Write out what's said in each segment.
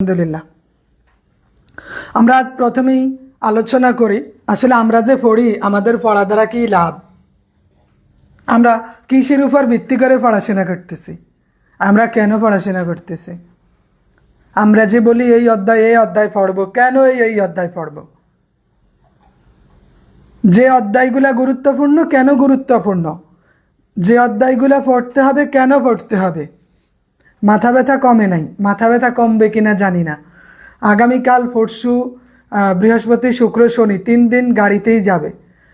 আলহামদুলিল্লাহ। আমরা আজ প্রথমেই আলোচনা করি, আসলে আমরা যে পড়ি, আমাদের পড়া দ্বারা কি লাভ? আমরা কিসের উপর ভিত্তি করে পড়াশোনা করতেছি? আমরা কেন পড়াশোনা করতেছি? আমরা যে বলি, এই অধ্যায় এই অধ্যায় পড়ব, কেন এই এই অধ্যায় পড়ব? যে অধ্যায়গুলা গুরুত্বপূর্ণ, কেন গুরুত্বপূর্ণ? যে অধ্যায়গুলা পড়তে হবে, কেন পড়তে হবে? মাথা ব্যথা কমে নাই। মাথা ব্যথা কমবে কিনা জানি না। আগামীকাল পরশু বৃহস্পতি, শুক্র, শনি তিন দিন গাড়িতেই যাবে।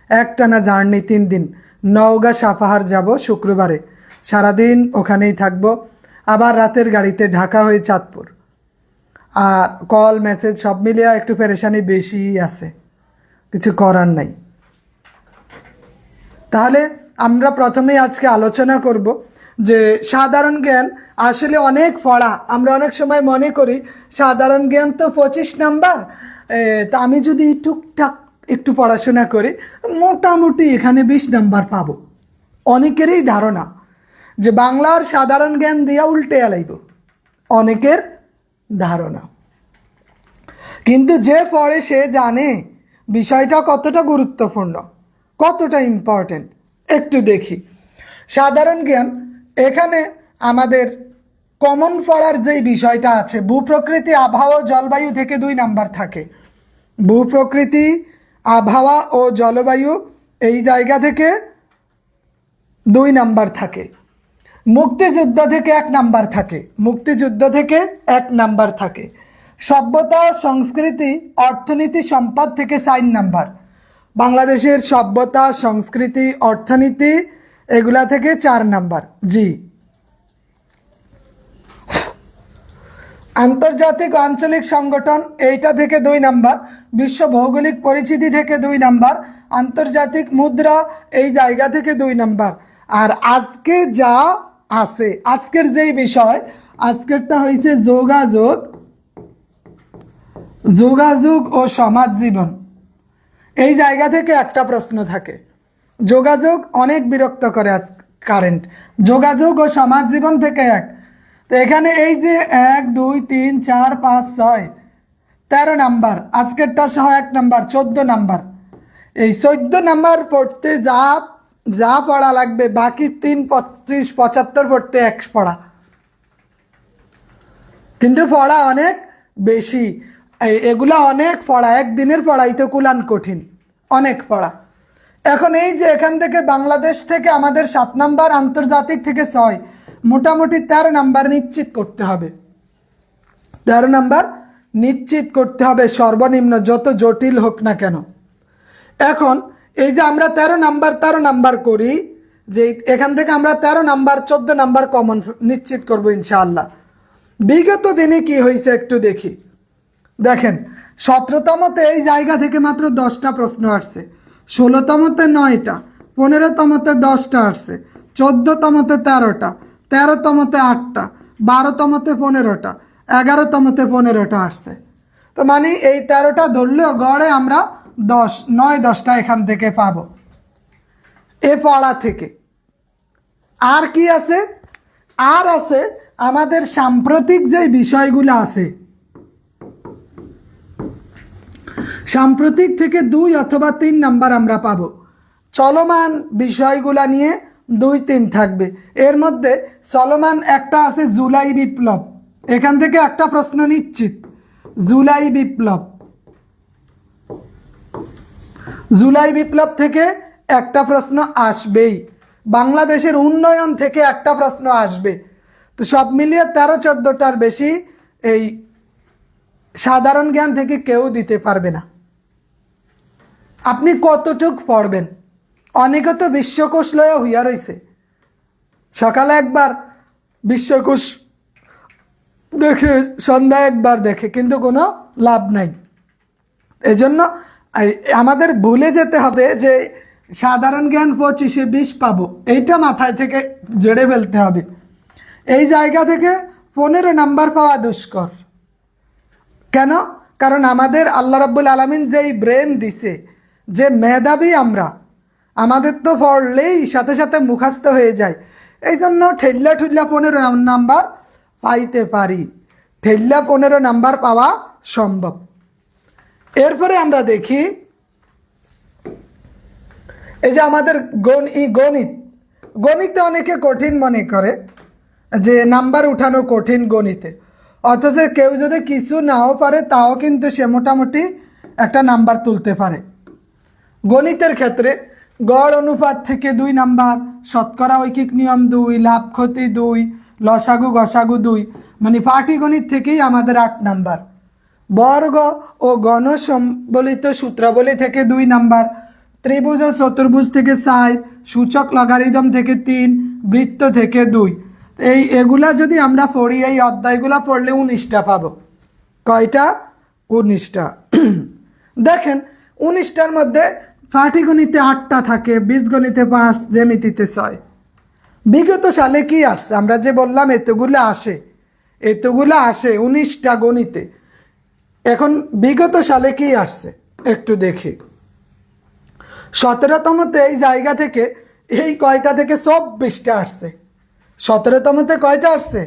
একটানা জার্নি তিন দিন। নওগাঁ, সাপাহার যাব শুক্রবারে। সারাদিন ওখানেই থাকব। আবার রাতের গাড়িতে ঢাকা হয়ে চাঁদপুর। আর কল, মেসেজ সব মিলিয়ে একটু পেরেশানি বেশি আছে। কিছু করার নাই। তাহলে আমরা প্রথমেই আজকে আলোচনা করব যে সাধারণ জ্ঞান আসলে অনেক পড়া। আমরা অনেক সময় মনে করি, সাধারণ জ্ঞান তো পঁচিশ নাম্বার। তা আমি যদি টুকটাক একটু পড়াশোনা করি, মোটামুটি এখানে বিশ নাম্বার পাবো। অনেকেরই ধারণা যে বাংলার সাধারণ জ্ঞান দিয়া উল্টে আলাইব। অনেকের ধারণা। কিন্তু যে পড়ে সে জানে বিষয়টা কতটা গুরুত্বপূর্ণ, কতটা ইম্পর্টেন্ট একটু দেখি। সাধারণ জ্ঞান এখানে আমাদের কমন পড়ার যেই বিষয়টা আছে, ভূপ্রকৃতি, আবহাওয়া, জলবায়ু থেকে দুই নাম্বার থাকে। ভূপ্রকৃতি, আবহাওয়া ও জলবায়ু এই জায়গা থেকে দুই নাম্বার থাকে। মুক্তিযুদ্ধ থেকে এক নাম্বার থাকে। মুক্তিযুদ্ধ থেকে এক নাম্বার থাকে। সভ্যতা, সংস্কৃতি, অর্থনীতি, সম্পদ থেকে সাইন নাম্বার। বাংলাদেশের সভ্যতা, সংস্কৃতি, অর্থনীতি এগুলা থেকে চার নাম্বার। জি। আন্তর্জাতিক আঞ্চলিক সংগঠন এইটা থেকে দুই নাম্বার, বিশ্ব ভৌগোলিক পরিচিতি থেকে দুই নাম্বার, আন্তর্জাতিক মুদ্রা এই জায়গা থেকে দুই নাম্বার। আর আজকে যা আছে, আজকের যেই বিষয়, আজকেরটা হয়েছে যোগাযোগ। যোগাযোগ ও সমাজ জীবন। এই জায়গা থেকে একটা প্রশ্ন থাকে। যোগাযোগ অনেক বিরক্ত করে আজ কারেন্ট। যোগাযোগ ও সমাজ জীবন থেকে এক। তো এখানে এই যে এক, দুই, তিন, চার, পাঁচ, ছয়, তেরো নাম্বার, আজকেরটা সহ এক নাম্বার, চোদ্দ নাম্বার। এই চোদ্দ নাম্বার পড়তে যা যা পড়া লাগবে, বাকি তিন, পঁচিশ, পঁচাত্তর পড়তে এক পড়া। কিন্তু পড়া অনেক বেশি। এগুলা অনেক পড়া, একদিনের পড়াই তো কুলান কঠিন, অনেক পড়া। এখন এই যে এখান থেকে বাংলাদেশ থেকে আমাদের সাত নাম্বার আন্তর্জাতিক থেকে ছয় মোটামুটি তেরো নাম্বার নিশ্চিত করতে হবে। তেরো নাম্বার নিশ্চিত করতে হবে সর্বনিম্ন যত জটিল হোক না কেন। এখন এই যে আমরা তেরো নাম্বার তেরো নাম্বার করি, যে এখান থেকে আমরা তেরো নাম্বার, চোদ্দ নাম্বার কমন নিশ্চিত করব ইনশাআল্লাহ। বিগত দিনে কি হয়েছে একটু দেখি। দেখেন, সতেরোতমতে এই জায়গা থেকে মাত্র দশটা প্রশ্ন আসছে। ষোলোতমতে নয়টা, পনেরোতমতে দশটা আসছে, চোদ্দতমতে তেরোটা তেরোতমতে আটটা, বারোতমতে পনেরোটা, এগারোতমতে পনেরোটা আসছে। তো মানে এই তেরোটা ধরলেও গড়ে আমরা দশ, নয় দশটা এখান থেকে পাব। এ পড়া থেকে। আর কি আছে? আর আছে আমাদের সাম্প্রতিক যে বিষয়গুলো আছে। সাম্প্রতিক থেকে দুই অথবা তিন নাম্বার আমরা পাবো। চলমান বিষয়গুলা নিয়ে দুই তিন থাকবে। এর মধ্যে চলমান একটা আছে জুলাই বিপ্লব। এখান থেকে একটা প্রশ্ন নিশ্চিত জুলাই বিপ্লব। জুলাই বিপ্লব থেকে একটা প্রশ্ন আসবেই। বাংলাদেশের উন্নয়ন থেকে একটা প্রশ্ন আসবে। তো সব মিলিয়ে তেরো চোদ্দোটার বেশি এই সাধারণ জ্ঞান থেকে কেউ দিতে পারবে না। আপনি কতটুক পড়বেন? অনেকে তো বিশ্বকোষ লয়ে হইয়া রইছে। সকালে একবার বিশ্বকোষ দেখে, সন্ধ্যায় একবার দেখে, কিন্তু কোনো লাভ নাই। এজন্য আমাদের ভুলে যেতে হবে যে সাধারণ জ্ঞান পঁচিশে বিষ পাবো। এইটা মাথায় থেকে জেড়ে ফেলতে হবে। এই জায়গা থেকে পনেরো নাম্বার পাওয়া দুষ্কর। কেন? কারণ আমাদের আল্লাহ রাব্বুল আলমিন যেই ব্রেন দিছে, যে মেধাবী আমরা আমাদের তো পড়লেই সাথে সাথে মুখাস্ত হয়ে যায়। এই জন্য ঠেল্লা ঠুল্লা পনেরো নাম্বার পাইতে পারি। ঠেল্লা পনেরো নাম্বার পাওয়া সম্ভব। এরপরে আমরা দেখি, এই যে আমাদের গণিত। গণিতে অনেকে কঠিন মনে করে যে নাম্বার উঠানো কঠিন গণিতে। অথচ কেউ যদি কিছু নাও পারে, তাও কিন্তু সে মোটামুটি একটা নাম্বার তুলতে পারে। গণিতের ক্ষেত্রে গড় অনুপাত থেকে দুই নাম্বার, শতকরা ঐকিক নিয়ম দুই, লাভ ক্ষতি দুই, লসাগু গসাগু দুই মানে পাটিগণিত থেকেই আমাদের আট নাম্বার। বর্গ ও গণ সম্বলিত সূত্রাবলী থেকে দুই নাম্বার, ত্রিভুজ ও চতুর্ভুজ থেকে চার, সূচক লগারিদম থেকে তিন, বৃত্ত থেকে দুই। এই এগুলা যদি আমরা পড়ি, এই অধ্যায়গুলা পড়লে উনিশটা পাবো। কয়টা? উনিশটা। দেখেন, উনিশটার মধ্যে পাটিগণিতে আটটা থাকে, বীজগণিতে পাঁচ, জ্যামিতিতে ছয়। বিগত সালে কি আসছে? আমরা যে বললাম এতগুলো আসে এতগুলো আসে উনিশটা গণিতে। এখন বিগত সালে কি আসছে? একটু দেখি। সতেরোতমতে এই জায়গা থেকে এই কয়টা থেকে চব্বিশটা আসছে? সতেরোতমতে কয়টা আসছে?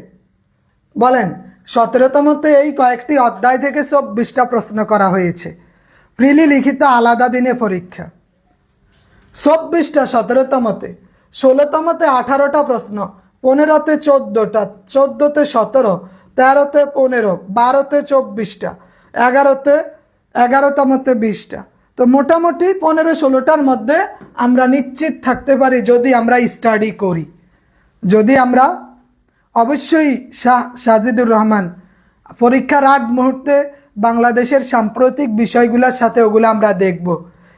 বলেন, সতেরোতমতে এই কয়েকটি অধ্যায় থেকে চব্বিশটা প্রশ্ন করা হয়েছে। প্রিলি লিখিত আলাদা দিনে পরীক্ষা। চব্বিশটা সতেরোতমতে ষোলোতমতে আঠারোটা প্রশ্ন, পনেরোতে চোদ্দোটা, চোদ্দোতে সতেরো, তেরোতে পনেরো, বারোতে চব্বিশটা, এগারোতে এগারোতমতে বিশটা। তো মোটামুটি পনেরো, ষোলোটার মধ্যে আমরা নিশ্চিত থাকতে পারি যদি আমরা স্টাডি করি। যদি আমরা অবশ্যই শাহ, সাজিদুর রহমান পরীক্ষার আগ মুহূর্তে বাংলাদেশের সাম্প্রতিক বিষয়গুলোর সাথে ওগুলো আমরা দেখব।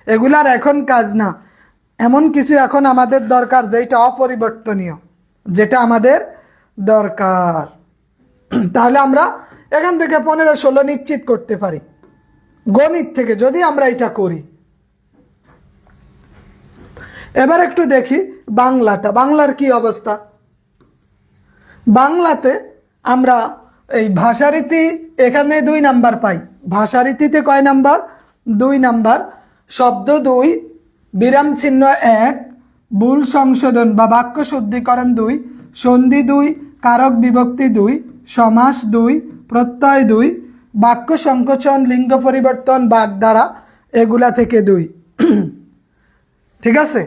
এগুলার এখন কাজ না। এমন কিছু এখন আমাদের দরকার যেটা অপরিবর্তনীয়, যেটা আমাদের দরকার। তাহলে আমরা এখান থেকে পনেরো ষোলো নিশ্চিত করতে পারি। গণিত থেকে যদি আমরা এটা করি। এবার একটু দেখি বাংলাটা। বাংলার কি অবস্থা? বাংলাতে আমরা এই ভাষারীতি এখানে দুই নাম্বার পাই। ভাষারীতিতে কয় নাম্বার? দুই নাম্বার। শব্দ দুই বিরাম চিহ্ন এক, ভুল সংশোধন বা বাক্য শুদ্ধিকরণ দুই, সন্ধি দুই, কারক বিভক্তি দুই, সমাস দুই, প্রত্যয় দুই, বাক্য সংকোচন, লিঙ্গ পরিবর্তন বাগধারা এগুলা থেকে দুই। ঠিক আছে?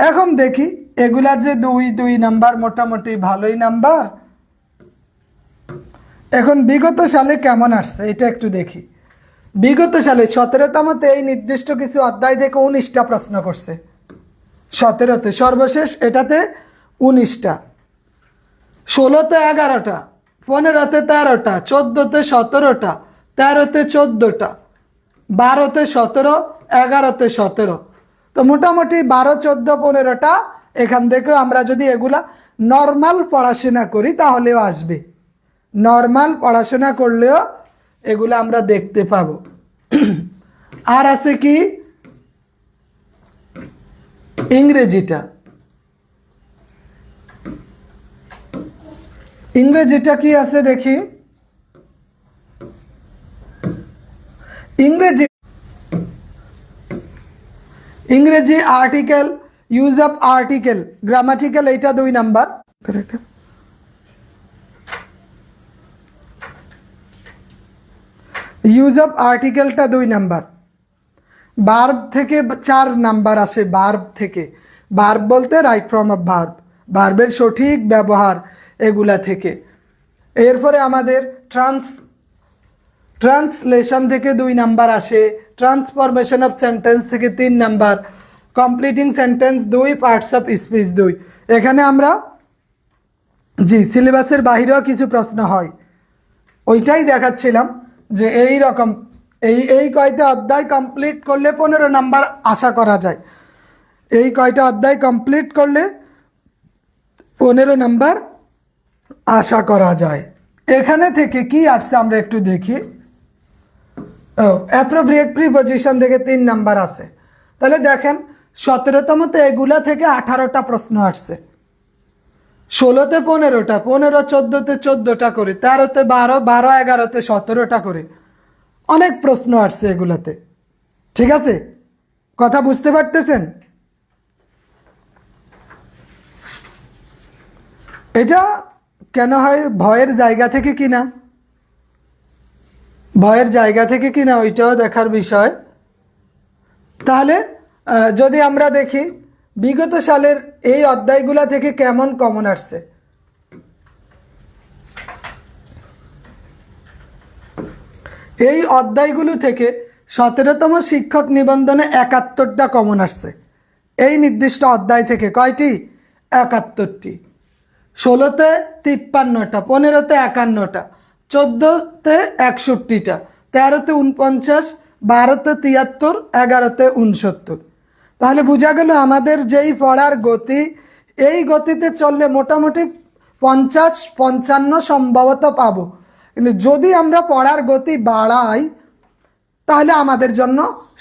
এখন দেখি এগুলা যে দুই দুই নাম্বার মোটামুটি ভালোই নাম্বার। এখন বিগত সালে কেমন আসছে? এটা একটু দেখি। বিগত সালে সতেরোতমতে এই নির্দিষ্ট কিছু অধ্যায় থেকে উনিশটা প্রশ্ন করছে। সতেরোতে সর্বশেষ এটাতে উনিশটা। ষোলোতে এগারোটা, পনেরোতে তেরোটা, চোদ্দোতে সতেরোটা, তেরোতে চোদ্দোটা, বারোতে সতেরো, এগারোতে সতেরো। তো মোটামুটি বারো, চোদ্দ, পনেরোটা এখান থেকে আমরা যদি এগুলা নর্মাল পড়াশোনা করি তাহলেও আসবে। নর্মাল পড়াশোনা করলেও এগুলো আমরা দেখতে পাবো। আর আছে কি? ইংরেজিটা। ইংরেজিটা কি আছে দেখি? ইংরেজি ইংরেজি article use of article grammatical এইটা দুই নাম্বার। ইউজ অফ আর্টিকেলটা দুই নাম্বার বার্ব থেকে চার নাম্বার আসে বার্ব থেকে। বার্ব বলতে রাইট ফর্ম অফ ভার্ব বার্বের সঠিক ব্যবহার এগুলা থেকে। এরপরে আমাদের ট্রান্স ট্রান্সলেশন থেকে দুই নাম্বার আসে। ট্রান্সফরমেশন অফ সেন্টেন্স থেকে তিন নাম্বার কমপ্লিটিং সেন্টেন্স দুই পার্টস অফ স্পিচ দুই। এখানে আমরা, জি সিলেবাসের বাহিরেও কিছু প্রশ্ন হয়। ওইটাই দেখাচ্ছিলাম। যে এই রকম, এই এই কয়টা অধ্যায় কমপ্লিট করলে পনেরো নাম্বার আশা করা যায়। এই কয়টা অধ্যায় কমপ্লিট করলে পনেরো নাম্বার আশা করা যায়। এখানে থেকে কি আসছে আমরা একটু দেখি। ও অ্যাপ্রোপ্রিয়েট প্রিপোজিশন থেকে তিন নাম্বার আছে তাহলে দেখেন সতেরোতমতে এগুলা থেকে আঠারোটা প্রশ্ন আসছে। ষোলোতে পনেরোটা, পনেরো, চোদ্দোতে চোদ্দোটা করে, তেরোতে বারো বারো, এগারোতে সতেরোটা করে। অনেক প্রশ্ন আসছে এগুলাতে। ঠিক আছে? কথা বুঝতে পারতেছেন? এটা কেন হয় ভয়ের জায়গা থেকে কিনা? ভয়ের জায়গা থেকে কিনা ওইটাও দেখার বিষয়। তাহলে যদি আমরা দেখি, বিগত সালের এই অধ্যায়গুলা থেকে কেমন কমন আসছে? এই অধ্যায়গুলো থেকে সতেরোতম শিক্ষক নিবন্ধনে একাত্তরটা কমন আসছে। এই নির্দিষ্ট অধ্যায় থেকে কয়টি? একাত্তরটি। ষোলোতে তিপ্পান্নটা, পনেরোতে একান্নটা, চোদ্দোতে একষট্টিটা, তেরোতে উনপঞ্চাশ বারোতে তিয়াত্তর, এগারোতে উনসত্তর তাহলে বোঝা গেল আমাদের যেই পড়ার গতি, এই গতিতে চললে মোটামুটি পঞ্চাশ, পঞ্চান্ন সম্ভবত পাবো। কিন্তু যদি আমরা পড়ার গতি বাড়াই, তাহলে আমাদের জন্য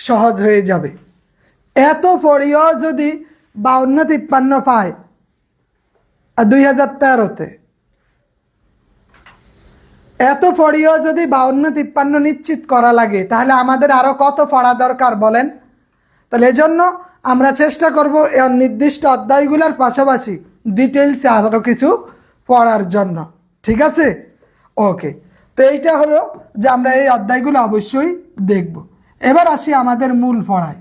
সহজ হয়ে যাবে। এত পড়িও যদি বাউন্ন, তিপ্পান্ন পায়, আর দুই হাজার তেরোতে। এত পড়িও যদি বাউন্ন, তিপ্পান্ন নিশ্চিত করা লাগে, তাহলে আমাদের আরও কত পড়া দরকার বলেন? তাহলে এজন্য আমরা চেষ্টা করব এর নির্দিষ্ট অধ্যায়গুলোর পাশাপাশি ডিটেলসে আরও কিছু পড়ার জন্য। ঠিক আছে? ওকে। তো এইটা হলো যে আমরা এই অধ্যায়গুলো অবশ্যই দেখব। এবার আসি আমাদের মূল পড়ায়।